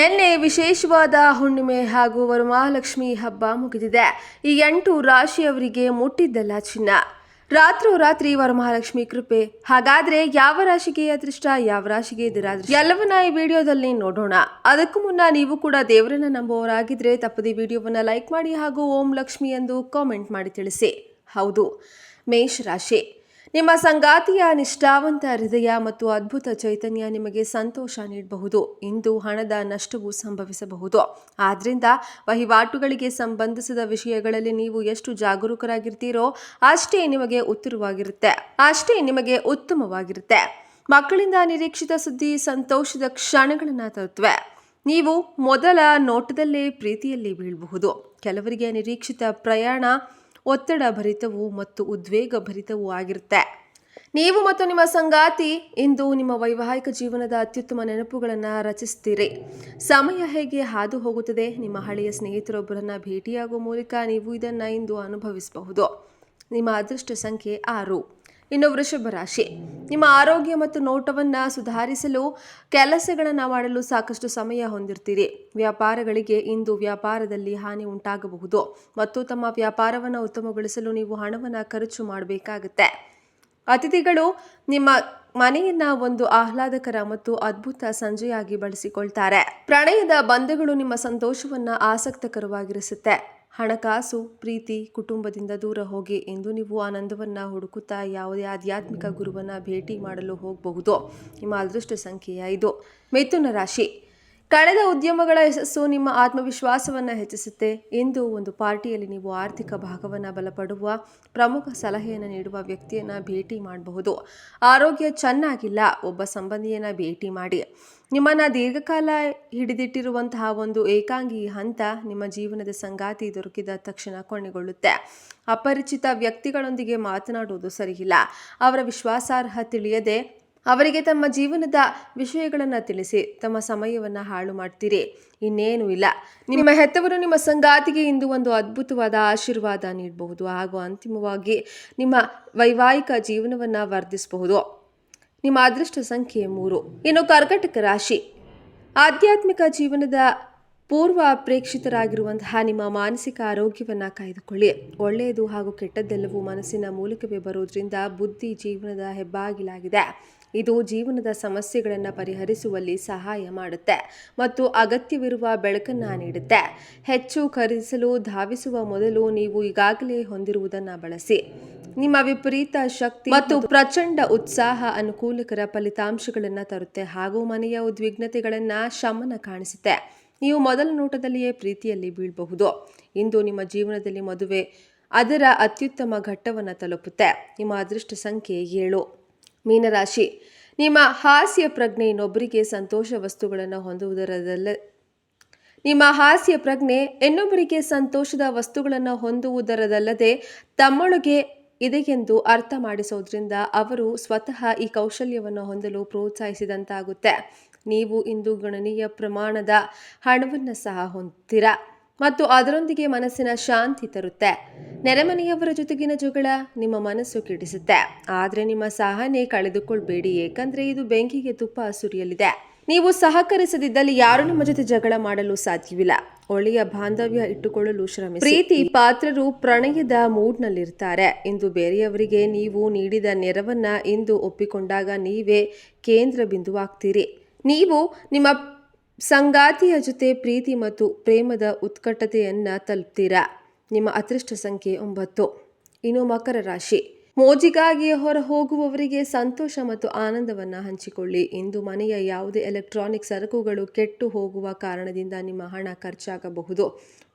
ನಿನ್ನೆ ವಿಶೇಷವಾದ ಹುಣ್ಣಿಮೆ ಹಾಗೂ ವರಮಹಾಲಕ್ಷ್ಮಿ ಹಬ್ಬ ಮುಗಿದಿದೆ. ಈ ಎಂಟು ರಾಶಿಯವರಿಗೆ ಮುಟ್ಟಿದ್ದಲ್ಲ ಚಿನ್ನ. ರಾತ್ರೋರಾತ್ರಿ ವರಮಹಾಲಕ್ಷ್ಮಿ ಕೃಪೆ. ಹಾಗಾದ್ರೆ ಯಾವ ರಾಶಿಗೆ ಅದೃಷ್ಟ, ಯಾವ ರಾಶಿಗೆ ದುರಾದೃಷ್ಟ ಎಲ್ಲವನ್ನ ಈ ವಿಡಿಯೋದಲ್ಲಿ ನೋಡೋಣ. ಅದಕ್ಕೂ ಮುನ್ನ ನೀವು ಕೂಡ ದೇವರನ್ನ ನಂಬುವವರಾಗಿದ್ರೆ ತಪ್ಪದೇ ವಿಡಿಯೋವನ್ನ ಲೈಕ್ ಮಾಡಿ ಹಾಗೂ ಓಂ ಲಕ್ಷ್ಮಿ ಎಂದು ಕಾಮೆಂಟ್ ಮಾಡಿ ತಿಳಿಸಿ. ಹೌದು ಮೇಷ ರಾಶಿ ನಿಮ್ಮ ಸಂಗಾತಿಯ ನಿಷ್ಠಾವಂತ ಹೃದಯ ಮತ್ತು ಅದ್ಭುತ ಚೈತನ್ಯ ನಿಮಗೆ ಸಂತೋಷ ನೀಡಬಹುದು. ಇಂದು ಹಣದ ನಷ್ಟವು ಸಂಭವಿಸಬಹುದು. ಆದ್ದರಿಂದ ವಹಿವಾಟುಗಳಿಗೆ ಸಂಬಂಧಿಸಿದ ವಿಷಯಗಳಲ್ಲಿ ನೀವು ಎಷ್ಟು ಜಾಗರೂಕರಾಗಿರ್ತೀರೋ ಅಷ್ಟೇ ನಿಮಗೆ ಉತ್ತರವಾಗಿರುತ್ತೆ. ಅಷ್ಟೇ ನಿಮಗೆ ಉತ್ತಮವಾಗಿರುತ್ತೆ. ಮಕ್ಕಳಿಂದ ನಿರೀಕ್ಷಿತ ಸುದ್ದಿ, ಸಂತೋಷದ ಕ್ಷಣಗಳನ್ನು ತರುತ್ತವೆ. ನೀವು ಮೊದಲ ನೋಟದಲ್ಲೇ ಪ್ರೀತಿಯಲ್ಲಿ ಬೀಳಬಹುದು. ಕೆಲವರಿಗೆ ನಿರೀಕ್ಷಿತ ಪ್ರಯಾಣ ಒತ್ತಡ ಭರಿತವೂ ಮತ್ತು ಉದ್ವೇಗ ಭರಿತವೂ ಆಗಿರುತ್ತೆ. ನೀವು ಮತ್ತು ನಿಮ್ಮ ಸಂಗಾತಿ, ಇಂದು ನಿಮ್ಮ ವೈವಾಹಿಕ ಜೀವನದ ಅತ್ಯುತ್ತಮ ನೆನಪುಗಳನ್ನು ರಚಿಸ್ತೀರಿ. ಸಮಯ ಹೇಗೆ ಹಾದು ಹೋಗುತ್ತದೆ? ನಿಮ್ಮ ಹಳೆಯ ಸ್ನೇಹಿತರೊಬ್ಬರನ್ನ ಭೇಟಿಯಾಗುವ ಮೂಲಕ ನೀವು ಇದನ್ನು ಇಂದು ಅನುಭವಿಸಬಹುದು. ನಿಮ್ಮ ಅದೃಷ್ಟ ಸಂಖ್ಯೆ ಆರು. ಇನ್ನು ವೃಷಭ ರಾಶಿ. ನಿಮ್ಮ ಆರೋಗ್ಯ ಮತ್ತು ನೋಟವನ್ನು ಸುಧಾರಿಸಲು, ಕೆಲಸಗಳನ್ನು ಮಾಡಲು ಸಾಕಷ್ಟು ಸಮಯ ಹೊಂದಿರ್ತೀರಿ. ವ್ಯಾಪಾರಗಳಿಗೆ ಇಂದು ವ್ಯಾಪಾರದಲ್ಲಿ ಹಾನಿ ಉಂಟಾಗಬಹುದು ಮತ್ತು ತಮ್ಮ ವ್ಯಾಪಾರವನ್ನು ಉತ್ತಮಗೊಳಿಸಲು ನೀವು ಹಣವನ್ನು ಖರ್ಚು ಮಾಡಬೇಕಾಗುತ್ತೆ. ಅತಿಥಿಗಳು ನಿಮ್ಮ ಮನೆಯನ್ನ ಒಂದು ಆಹ್ಲಾದಕರ ಮತ್ತು ಅದ್ಭುತ ಸಂಜೆಯಾಗಿ ಬಳಸಿಕೊಳ್ತಾರೆ. ಪ್ರಣಯದ ಬಂಧಗಳು ನಿಮ್ಮ ಸಂತೋಷವನ್ನ ಆಸಕ್ತಕರವಾಗಿರಿಸುತ್ತೆ. ಹಣಕಾಸು, ಪ್ರೀತಿ ಕುಟುಂಬದಿಂದ ದೂರ ಹೋಗಿ ಎಂದು ನೀವು ಆನಂದವನ್ನು ಹುಡುಕುತ್ತಾ ಯಾವುದೇ ಆಧ್ಯಾತ್ಮಿಕ ಗುರುವನ್ನು ಭೇಟಿ ಮಾಡಲು ಹೋಗಬಹುದು? ನಿಮ್ಮ ಅದೃಷ್ಟ ಸಂಖ್ಯೆ ಇದು. ಮಿಥುನ ರಾಶಿ. ಕಳೆದ ಉದ್ಯಮಗಳ ಯಶಸ್ಸು ನಿಮ್ಮ ಆತ್ಮವಿಶ್ವಾಸವನ್ನು ಹೆಚ್ಚಿಸುತ್ತೆ ಇಂದು ಒಂದು ಪಾರ್ಟಿಯಲ್ಲಿ ನೀವು ಆರ್ಥಿಕ ಭಾಗವನ್ನು ಬಲಪಡುವ ಪ್ರಮುಖ ಸಲಹೆಯನ್ನು ನೀಡುವ ವ್ಯಕ್ತಿಯನ್ನು ಭೇಟಿ ಮಾಡಬಹುದು. ಆರೋಗ್ಯ ಚೆನ್ನಾಗಿಲ್ಲ, ಒಬ್ಬ ಸಂಬಂಧಿಯನ್ನು ಭೇಟಿ ಮಾಡಿ. ನಿಮ್ಮನ್ನು ದೀರ್ಘಕಾಲ ಹಿಡಿದಿಟ್ಟಿರುವಂತಹ ಒಂದು ಏಕಾಂಗಿ ಹಂತ ನಿಮ್ಮ ಜೀವನದ ಸಂಗಾತಿ ದೊರಕಿದ ತಕ್ಷಣ ಕೊನೆಗೊಳ್ಳುತ್ತೆ. ಅಪರಿಚಿತ ವ್ಯಕ್ತಿಗಳೊಂದಿಗೆ ಮಾತನಾಡುವುದು ಸರಿಯಿಲ್ಲ. ಅವರ ವಿಶ್ವಾಸಾರ್ಹ ತಿಳಿಯದೆ ಅವರಿಗೆ ತಮ್ಮ ಜೀವನದ ವಿಷಯಗಳನ್ನು ತಿಳಿಸಿ, ತಮ್ಮ ಸಮಯವನ್ನು ಹಾಳು ಮಾಡ್ತೀರಿ. ಇನ್ನೇನು ಇಲ್ಲ. ನಿಮ್ಮ ಹೆತ್ತವರು ನಿಮ್ಮ ಸಂಗಾತಿಗೆ ಇಂದು ಒಂದು ಅದ್ಭುತವಾದ ಆಶೀರ್ವಾದ ನೀಡಬಹುದು. ಹಾಗೂ ಅಂತಿಮವಾಗಿ ನಿಮ್ಮ ವೈವಾಹಿಕ ಜೀವನವನ್ನು ವರ್ಧಿಸಬಹುದು. ನಿಮ್ಮ ಅದೃಷ್ಟ ಸಂಖ್ಯೆ ಮೂರು. ಇನ್ನು ಕರ್ಕಟಕ ರಾಶಿ. ಆಧ್ಯಾತ್ಮಿಕ ಜೀವನದ ಪೂರ್ವ ಪ್ರೇಕ್ಷಿತರಾಗಿರುವಂತಹ ನಿಮ್ಮ ಮಾನಸಿಕ ಆರೋಗ್ಯವನ್ನು ಕಾಯ್ದುಕೊಳ್ಳಿ. ಒಳ್ಳೆಯದು ಹಾಗೂ ಕೆಟ್ಟದ್ದೆಲ್ಲವೂ ಮನಸ್ಸಿನ ಮೂಲಕವೇ ಬರುವುದರಿಂದ ಬುದ್ಧಿ ಜೀವನದ ಹೆಬ್ಬಾಗಿಲಾಗಿದೆ. ಇದು ಜೀವನದ ಸಮಸ್ಯೆಗಳನ್ನು ಪರಿಹರಿಸುವಲ್ಲಿ ಸಹಾಯ ಮಾಡುತ್ತೆ ಮತ್ತು ಅಗತ್ಯವಿರುವ ಬೆಳಕನ್ನು ನೀಡುತ್ತೆ. ಹೆಚ್ಚು ಖರೀದಿಸಲು ಧಾವಿಸುವ ಮೊದಲು ನೀವು ಈಗಾಗಲೇ ಹೊಂದಿರುವುದನ್ನು ಬಳಸಿ. ನಿಮ್ಮ ವಿಪರೀತ ಶಕ್ತಿ ಮತ್ತು ಪ್ರಚಂಡ ಉತ್ಸಾಹ ಅನುಕೂಲಕರ ಫಲಿತಾಂಶಗಳನ್ನು ತರುತ್ತೆ. ಹಾಗೂ ಮನೆಯ ಉದ್ವಿಗ್ನತೆಗಳನ್ನು ಶಮನ ಕಾಣಿಸುತ್ತೆ. ನೀವು ಮೊದಲ ನೋಟದಲ್ಲಿಯೇ ಪ್ರೀತಿಯಲ್ಲಿ ಬೀಳಬಹುದು. ಇಂದು ನಿಮ್ಮ ಜೀವನದಲ್ಲಿ ಮದುವೆ ಅದರ ಅತ್ಯುತ್ತಮ ಘಟ್ಟವನ್ನು ತಲುಪುತ್ತೆ. ನಿಮ್ಮ ಅದೃಷ್ಟ ಸಂಖ್ಯೆ ಏಳು. ಮೀನರಾಶಿ. ನಿಮ್ಮ ಹಾಸ್ಯ ಪ್ರಜ್ಞೆ ಇನ್ನೊಬ್ಬರಿಗೆ ಸಂತೋಷ ವಸ್ತುಗಳನ್ನು ಹೊಂದುವುದರದಲ್ಲ. ನಿಮ್ಮ ಹಾಸ್ಯ ಪ್ರಜ್ಞೆ ಇನ್ನೊಬ್ಬರಿಗೆ ಸಂತೋಷದ ವಸ್ತುಗಳನ್ನು ಹೊಂದುವುದರದಲ್ಲದೆ ತಮ್ಮೊಳಗೆ ಇದೆಯೆಂದು ಅರ್ಥ ಮಾಡಿಸೋದ್ರಿಂದ ಅವರು ಸ್ವತಃ ಈ ಕೌಶಲ್ಯವನ್ನು ಹೊಂದಲು ಪ್ರೋತ್ಸಾಹಿಸಿದಂತಾಗುತ್ತೆ. ನೀವು ಇಂದು ಗಣನೀಯ ಪ್ರಮಾಣದ ಹಣವನ್ನು ಸಹ ಹೊಂದ್ತೀರಾ ಮತ್ತು ಅದರೊಂದಿಗೆ ಮನಸ್ಸಿನ ಶಾಂತಿ ತರುತ್ತೆ. ನೆರೆಮನೆಯವರ ಜೊತೆಗಿನ ಜಗಳ ನಿಮ್ಮ ಮನಸ್ಸು ಕೆಡಿಸುತ್ತೆ. ಆದರೆ ನಿಮ್ಮ ಸಹನೆ ಕಳೆದುಕೊಳ್ಬೇಡಿ, ಏಕೆಂದರೆ ಇದು ಬೆಂಕಿಗೆ ತುಪ್ಪ ಸುರಿಯಲಿದೆ. ನೀವು ಸಹಕರಿಸದಿದ್ದಲ್ಲಿ ಯಾರು ನಿಮ್ಮ ಜೊತೆ ಜಗಳ ಮಾಡಲು ಸಾಧ್ಯವಿಲ್ಲ. ಒಳ್ಳೆಯ ಬಾಂಧವ್ಯ ಇಟ್ಟುಕೊಳ್ಳಲು ಶ್ರಮಿಸಿ. ಪ್ರೀತಿ ಪಾತ್ರರು ಪ್ರಣಯದ ಮೂಡ್ನಲ್ಲಿರ್ತಾರೆ. ಇಂದು ಬೇರೆಯವರಿಗೆ ನೀವು ನೀಡಿದ ನೆರವನ್ನ ಇಂದು ಒಪ್ಪಿಕೊಂಡಾಗ ನೀವೇ ಕೇಂದ್ರ ಬಿಂದುವಾಗ್ತೀರಿ. ನೀವು ನಿಮ್ಮ ಸಂಗಾತಿಯ ಜೊತೆ ಪ್ರೀತಿ ಮತ್ತು ಪ್ರೇಮದ ಉತ್ಕಟತೆಯನ್ನು ತಲುಪ್ತೀರಾ? ನಿಮ್ಮ ಅದೃಷ್ಟ ಸಂಖ್ಯೆ ಒಂಬತ್ತು. ಇನ್ನು ಮಕರ ರಾಶಿ. ಮೋಜಿಗಾಗಿ ಹೊರ ಹೋಗುವವರಿಗೆ ಸಂತೋಷ ಮತ್ತು ಆನಂದವನ್ನು ಹಂಚಿಕೊಳ್ಳಿ. ಇಂದು ಮನೆಯ ಯಾವುದೇ ಎಲೆಕ್ಟ್ರಾನಿಕ್ ಸರಕುಗಳು ಕೆಟ್ಟು ಹೋಗುವ ಕಾರಣದಿಂದ ನಿಮ್ಮ ಹಣ ಖರ್ಚಾಗಬಹುದು.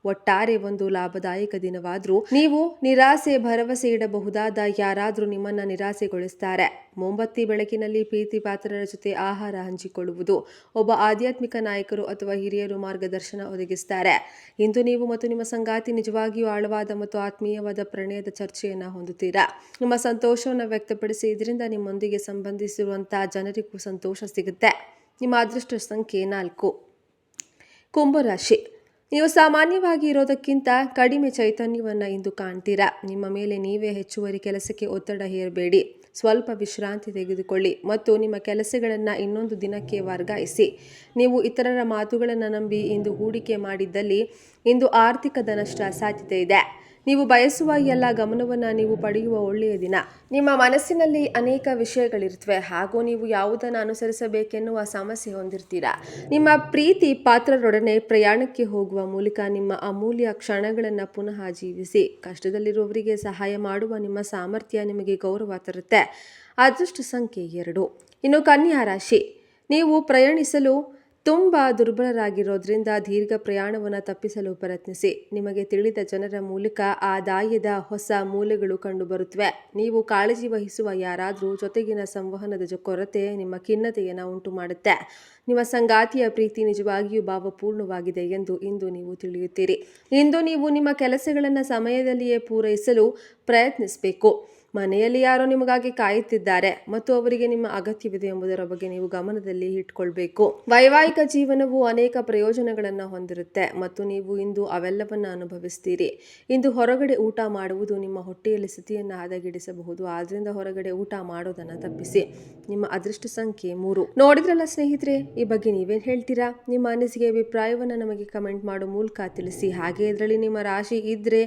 ಒಟ್ಟಾರೆ ಒಂದು ಲಾಭದಾಯಕ ದಿನವಾದರೂ ನೀವು ನಿರಾಸೆ ಭರವಸೆ ಇಡಬಹುದಾದ ಯಾರಾದರೂ ನಿಮ್ಮನ್ನ ನಿರಾಸೆಗೊಳಿಸ್ತಾರೆ. ಮೊಂಬತ್ತಿ ಬೆಳಕಿನಲ್ಲಿ ಪ್ರೀತಿ ಪಾತ್ರರ ಜೊತೆ ಆಹಾರ ಹಂಚಿಕೊಳ್ಳುವುದು ಒಬ್ಬ ಆಧ್ಯಾತ್ಮಿಕ ನಾಯಕರು ಅಥವಾ ಹಿರಿಯರು ಮಾರ್ಗದರ್ಶನ ಒದಗಿಸ್ತಾರೆ. ಇಂದು ನೀವು ಮತ್ತು ನಿಮ್ಮ ಸಂಗಾತಿ ನಿಜವಾಗಿಯೂ ಆಳವಾದ ಮತ್ತು ಆತ್ಮೀಯವಾದ ಪ್ರಣಯದ ಚರ್ಚೆಯನ್ನು ಹೊಂದುತ್ತೀರಾ? ನಿಮ್ಮ ಸಂತೋಷವನ್ನು ವ್ಯಕ್ತಪಡಿಸಿ ಇದರಿಂದ ನಿಮ್ಮೊಂದಿಗೆ ಸಂಬಂಧಿಸಿರುವಂತಹ ಜನರಿಗೂ ಸಂತೋಷ ಸಿಗುತ್ತೆ. ನಿಮ್ಮ ಅದೃಷ್ಟ ಸಂಖ್ಯೆ ನಾಲ್ಕು. ಕುಂಭರಾಶಿ. ನೀವು ಸಾಮಾನ್ಯವಾಗಿ ಇರೋದಕ್ಕಿಂತ ಕಡಿಮೆ ಚೈತನ್ಯವನ್ನು ಇಂದು ಕಾಣ್ತೀರಾ? ನಿಮ್ಮ ಮೇಲೆ ನೀವೇ ಹೆಚ್ಚುವರಿ ಕೆಲಸಕ್ಕೆ ಒತ್ತಡ ಹೇರಬೇಡಿ. ಸ್ವಲ್ಪ ವಿಶ್ರಾಂತಿ ತೆಗೆದುಕೊಳ್ಳಿ ಮತ್ತು ನಿಮ್ಮ ಕೆಲಸಗಳನ್ನು ಇನ್ನೊಂದು ದಿನಕ್ಕೆ ವರ್ಗಾಯಿಸಿ. ನೀವು ಇತರರ ಮಾತುಗಳನ್ನು ನಂಬಿ ಇಂದು ಹೂಡಿಕೆ ಮಾಡಿದ್ದಲ್ಲಿ ಇಂದು ಆರ್ಥಿಕ ನಷ್ಟ ಸಾಧ್ಯತೆ ಇದೆ. ನೀವು ಬಯಸುವ ಎಲ್ಲ ಗಮನವನ್ನು ನೀವು ಪಡೆಯುವ ಒಳ್ಳೆಯ ದಿನ. ನಿಮ್ಮ ಮನಸ್ಸಿನಲ್ಲಿ ಅನೇಕ ವಿಷಯಗಳಿರ್ತವೆ ಹಾಗೂ ನೀವು ಯಾವುದನ್ನು ಅನುಸರಿಸಬೇಕೆನ್ನುವ ಸಮಸ್ಯೆ ಹೊಂದಿರ್ತೀರಾ? ನಿಮ್ಮ ಪ್ರೀತಿ ಪಾತ್ರರೊಡನೆ ಪ್ರಯಾಣಕ್ಕೆ ಹೋಗುವ ಮೂಲಕ ನಿಮ್ಮ ಅಮೂಲ್ಯ ಕ್ಷಣಗಳನ್ನು ಪುನಃ ಜೀವಿಸಿ, ಕಷ್ಟದಲ್ಲಿರುವವರಿಗೆ ಸಹಾಯ ಮಾಡುವ ನಿಮ್ಮ ಸಾಮರ್ಥ್ಯ ನಿಮಗೆ ಗೌರವ ತರುತ್ತೆ. ಅದೃಷ್ಟ ಸಂಖ್ಯೆ ಎರಡು. ಇನ್ನು ಕನ್ಯಾ ರಾಶಿ. ನೀವು ಪ್ರಯಾಣಿಸಲು ತುಂಬ ದುರ್ಬಲರಾಗಿರೋದ್ರಿಂದ ದೀರ್ಘ ಪ್ರಯಾಣವನ್ನು ತಪ್ಪಿಸಲು ಪ್ರಯತ್ನಿಸಿ. ನಿಮಗೆ ತಿಳಿದ ಜನರ ಮೂಲಕ ಆದಾಯದ ಹೊಸ ಮೂಲಗಳು ಕಂಡುಬರುತ್ತವೆ. ನೀವು ಕಾಳಜಿ ವಹಿಸುವ ಯಾರಾದರೂ ಜೊತೆಗಿನ ಸಂವಹನದ ಕೊರತೆ ನಿಮ್ಮ ಖಿನ್ನತೆಯನ್ನು ಉಂಟು ಮಾಡುತ್ತೆ ನಿಮ್ಮ ಸಂಗಾತಿಯ ಪ್ರೀತಿ ನಿಜವಾಗಿಯೂ ಭಾವಪೂರ್ಣವಾಗಿದೆ ಎಂದು ಇಂದು ನೀವು ತಿಳಿಯುತ್ತೀರಿ. ಇಂದು ನೀವು ನಿಮ್ಮ ಕೆಲಸಗಳನ್ನು ಸಮಯದಲ್ಲಿಯೇ ಪೂರೈಸಲು ಪ್ರಯತ್ನಿಸಬೇಕು. ಮನೆಯಲ್ಲಿ ಯಾರೋ ನಿಮಗಾಗಿ ಕಾಯುತ್ತಿದ್ದಾರೆ ಮತ್ತು ಅವರಿಗೆ ನಿಮ್ಮ ಅಗತ್ಯವಿದೆ ಎಂಬುದರ ಬಗ್ಗೆ ನೀವು ಗಮನದಲ್ಲಿ ಇಟ್ಕೊಳ್ಬೇಕು. ವೈವಾಹಿಕ ಜೀವನವು ಅನೇಕ ಪ್ರಯೋಜನಗಳನ್ನು ಹೊಂದಿರುತ್ತೆ ಮತ್ತು ನೀವು ಇಂದು ಅವೆಲ್ಲವನ್ನು ಅನುಭವಿಸ್ತೀರಿ. ಇಂದು ಹೊರಗಡೆ ಊಟ ಮಾಡುವುದು ನಿಮ್ಮ ಹೊಟ್ಟೆಯಲ್ಲಿ ಸ್ಥಿತಿಯನ್ನು ಹದಗೆಡಿಸಬಹುದು. ಆದ್ರಿಂದ ಹೊರಗಡೆ ಊಟ ಮಾಡೋದನ್ನು ತಪ್ಪಿಸಿ. ನಿಮ್ಮ ಅದೃಷ್ಟ ಸಂಖ್ಯೆ ಮೂರು. ನೋಡಿದ್ರಲ್ಲ ಸ್ನೇಹಿತರೆ, ಈ ಬಗ್ಗೆ ನೀವೇನು ಹೇಳ್ತೀರಾ? ನಿಮ್ಮ ಅನಿಸಿಕೆ ಅಭಿಪ್ರಾಯವನ್ನು ನಮಗೆ ಕಮೆಂಟ್ ಮಾಡೋ ಮೂಲಕ ತಿಳಿಸಿ. ಹಾಗೆ ಇದರಲ್ಲಿ ನಿಮ್ಮ ರಾಶಿ ಇದ್ರೆ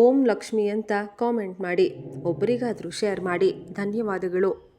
ಓಂ ಲಕ್ಷ್ಮಿ ಅಂತ ಕಾಮೆಂಟ್ ಮಾಡಿ. ಒಬ್ಬರಿಗಾದರೂ ಶೇರ್ ಮಾಡಿ. ಧನ್ಯವಾದಗಳು.